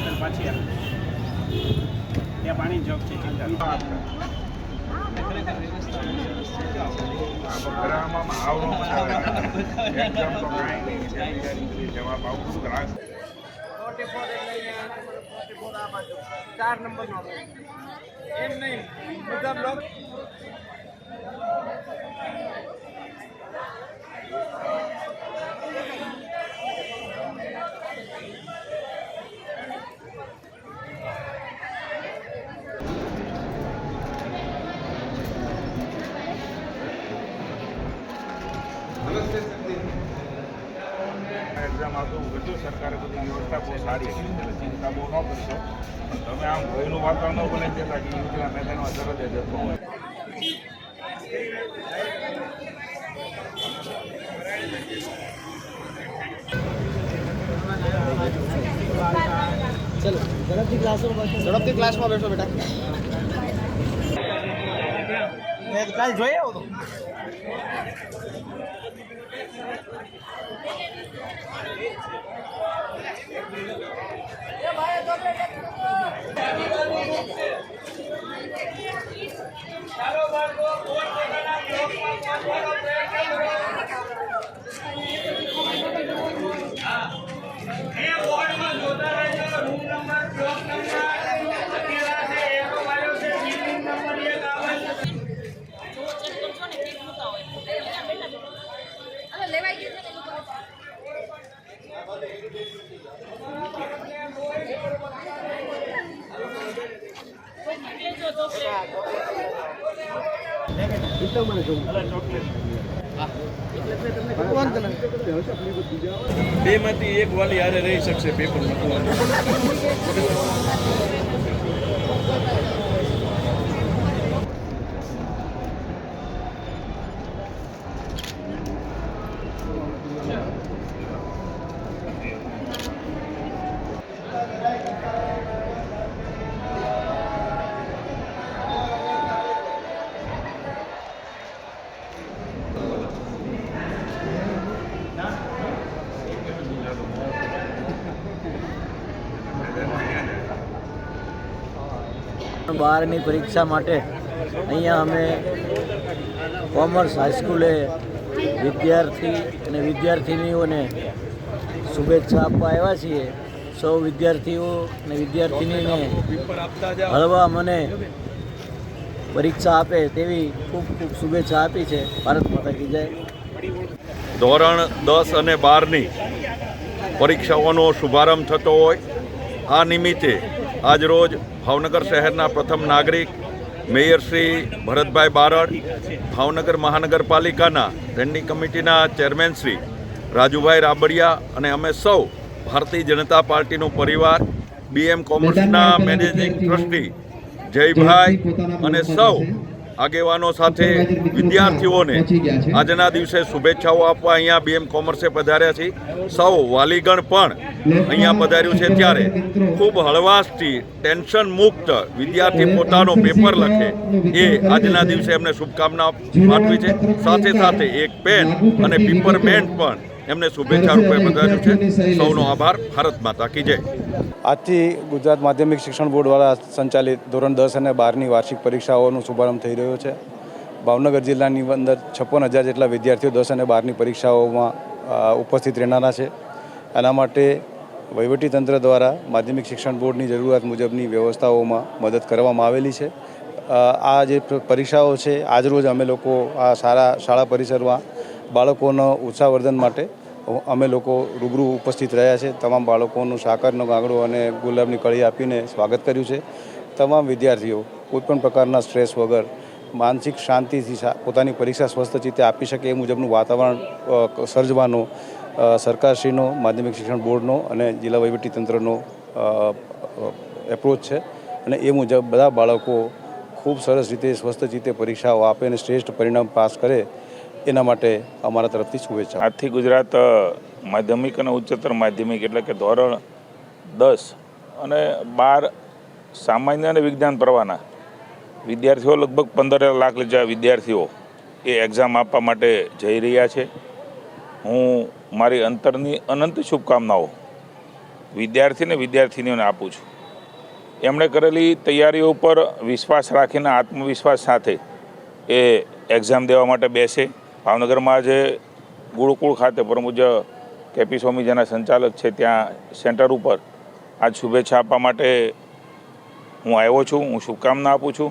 Bottle પાછી આપી ત્યાં પાણી જોગ છે જવાબ આવું બધું ચાર નંબરનો એમ નહીં. બધા બ્લોક એક્ઝામ આવતું બધું સરકારે બધી વ્યવસ્થા બહુ સારી છે એટલે ચિંતા બહુ ન કરશો. તમે આમ ભયનું વાતાવરણ ન બને દેતા કે યુવતીના મેદાનમાં તરત જ જતો હોય. ઝડપથી ક્લાસમાં બેઠો બેટા. કાલ જોઈ આવો તો લેવાઈ ગયું છે ને એ લોકો બેમાંથી એક વાલી હારે રહી શકશે પેપર મૂકવાનું બારની પરીક્ષા માટે અહીંયા અમે કોમર્સ હાઈસ્કૂલે વિદ્યાર્થી અને વિદ્યાર્થિનીઓને શુભેચ્છા આપવા આવ્યા છીએ. સૌ વિદ્યાર્થીઓ અને વિદ્યાર્થિનીને હળવા મને પરીક્ષા આપે તેવી ખૂબ ખૂબ શુભેચ્છા આપી છે. ભારત માતા કી જય. ધોરણ દસ અને બારની પરીક્ષાઓનો શુભારંભ થતો હોય. આ નિમિત્તે આજરોજ ભાવનગર શહેરના પ્રથમ નાગરિક મેયર શ્રી ભરતભાઈ બારડ ભાવનગર મહાનગરપાલિકાના સ્ટેન્ડિંગ કમિટીના ચેરમેન શ્રી રાજુભાઈ રાબડિયા અને અમે સૌ ભારતીય જનતા પાર્ટીનો પરિવાર બીએમ કોમર્સના મેનેજિંગ ટ્રસ્ટી જયભાઈ અને સૌ આગેવાનો સાથે વિદ્યાર્થીઓને આજના દિવસે શુભેચ્છાઓ આપવા અહીંયા બીએમ કોમર્સે પધાર્યા છે. સૌ વાલીગણ પણ અહીંયા પધાર્યું છે. ત્યારે ખૂબ હળવાશથી ટેન્શન મુક્ત વિદ્યાર્થી પોતાનો પેપર લખે એ આજના દિવસે એમને શુભકામના પાઠવી છે. સાથે સાથે એક પેન અને પેપર બેન્ડ પણ એમને શુભેચ્છા રૂપે પધાર્યું છે. સૌનો આભાર. ભારત માતા કી જય. આજથી ગુજરાત માધ્યમિક શિક્ષણ બોર્ડ દ્વારા સંચાલિત ધોરણ દસ અને બારની વાર્ષિક પરીક્ષાઓનો શુભારંભ થઈ રહ્યો છે. ભાવનગર જિલ્લાની અંદર છપ્પન હજાર જેટલા વિદ્યાર્થીઓ દસ અને બારની પરીક્ષાઓમાં ઉપસ્થિત રહેનારા છે. એના માટે વહીવટીતંત્ર દ્વારા માધ્યમિક શિક્ષણ બોર્ડની જરૂરિયાત મુજબની વ્યવસ્થાઓમાં મદદ કરવામાં આવેલી છે. આ જે પરીક્ષાઓ છે આજરોજ અમે લોકો આ સારા શાળા પરિસરમાં બાળકોનો ઉત્સાહવર્ધન માટે અમે લોકો રૂબરૂ ઉપસ્થિત રહ્યા છે. તમામ બાળકોનું સાકરનો ગાંગડો અને ગુલાબની કળી આપીને સ્વાગત કર્યું છે. તમામ વિદ્યાર્થીઓ કોઈપણ પ્રકારના સ્ટ્રેસ વગર માનસિક શાંતિથી પોતાની પરીક્ષા સ્વસ્થ રીતે આપી શકે એ મુજબનું વાતાવરણ સર્જવાનો સરકારશ્રીનો, માધ્યમિક શિક્ષણ બોર્ડનો અને જિલ્લા વહીવટીતંત્રનો એપ્રોચ છે. અને એ મુજબ બધા બાળકો ખૂબ સરસ રીતે સ્વસ્થ રીતે પરીક્ષાઓ આપે અને શ્રેષ્ઠ પરિણામ પાસ કરે એના માટે અમારા તરફથી શુભેચ્છા આજથી ગુજરાત માધ્યમિક અને ઉચ્ચતર માધ્યમિક એટલે કે ધોરણ દસ અને બાર સામાન્ય અને વિજ્ઞાન પ્રવાહના વિદ્યાર્થીઓ લગભગ પંદર લાખ જેવા વિદ્યાર્થીઓ એ એક્ઝામ આપવા માટે જઈ રહ્યા છે. હું મારી અંતરની અનંત શુભકામનાઓ વિદ્યાર્થીને વિદ્યાર્થીનીઓને આપું છું. એમણે કરેલી તૈયારીઓ ઉપર વિશ્વાસ રાખીને આત્મવિશ્વાસ સાથે એ એક્ઝામ દેવા માટે બેસે. ભાવનગરમાં આજે ગુરુકુળ ખાતે પરમુજ કેપી સ્વામી જેના સંચાલક છે ત્યાં સેન્ટર ઉપર આજ શુભેચ્છા આપવા માટે હું આવ્યો છું. હું શુભકામના આપું છું.